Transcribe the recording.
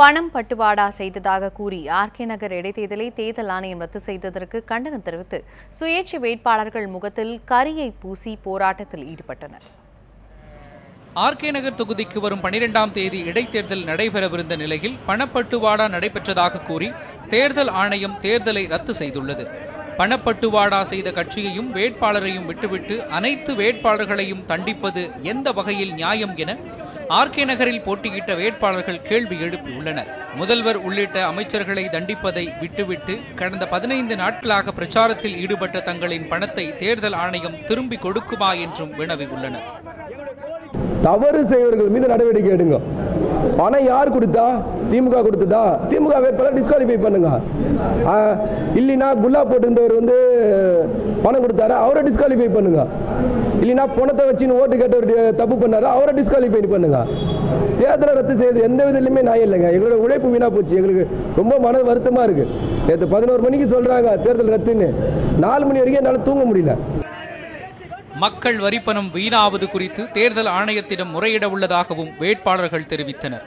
பணம் பட்டுவாடா செய்ததாக கூறி ஆர்கே நகர் இடைத்தேர்தலை தேர்தல் ஆணையம் ரத்து செய்ததற்கு கண்டனம் தெரிவித்து சுயேட்சை வேட்பாளர்கள் முகத்தில் கரியை பூசி போராட்டத்தில் ஈடுபட்டனர். ஆர்கே நகர் தொகுதிக்கு வரும் பனிரெண்டாம் தேதி இடைத்தேர்தல் நடைபெறவிருந்த நிலையில் பணப்பட்டுவாடா நடைபெற்றதாக கூறி தேர்தல் ஆணையம் தேர்தலை ரத்து செய்துள்ளது. பணப்பட்டுவாடா செய்த கட்சியையும் வேட்பாளரையும் விட்டுவிட்டு அனைத்து வேட்பாளர்களையும் தண்டிப்பது எந்த வகையில் நியாயம் என ஆர்கே நகரில் போட்டியிட்ட வேட்பாளர்கள் கேள்வி எழுப்பியுள்ளனர் முதல்வர் உள்ளிட்ட அமைச்சர்களை தண்டிப்பதை விட்டுவிட்டு கடந்த பதினைந்து நாட்களாக பிரச்சாரத்தில் ஈடுபட்ட தங்களின் பணத்தை தேர்தல் ஆணையம் திரும்பி கொடுக்குமா என்றும் வினவியுள்ளனர் தவறு செய்வர்கள் மீது நடவடிக்கை எடுங்க. பணம் யார் கொடுத்தா? திமுக கொடுத்ததா? திமுக வேட்பாளர் டிஸ்குவாலிஃபை பண்ணுங்க. இல்லைன்னா குல்லா போட்டிருந்தவர் வந்து பணம் கொடுத்தாரு? அவரை டிஸ்குவாலிஃபை பண்ணுங்க. இல்லைன்னா பணத்தை வச்சுன்னு ஓட்டு கேட்டவர் தப்பு பண்ணாரு? அவரை டிஸ்குவாலிஃபை பண்ணுங்க. தேர்தலை ரத்து செய்து எந்த விதத்துலையுமே நான் இல்லைங்க. எங்களோட உழைப்பு வீணா போச்சு. எங்களுக்கு ரொம்ப மன வருத்தமா இருக்கு. நேற்று பதினோரு மணிக்கு சொல்றாங்க தேர்தல் ரத்துன்னு. நாலு மணி வரைக்கும் என்னால் தூங்க முடியல. மக்கள் வரிப்பணம் வீணாவது குறித்து தேர்தல் ஆணையத்திடம் முறையிட உள்ளதாகவும் வேட்பாளர்கள் தெரிவித்தனர்.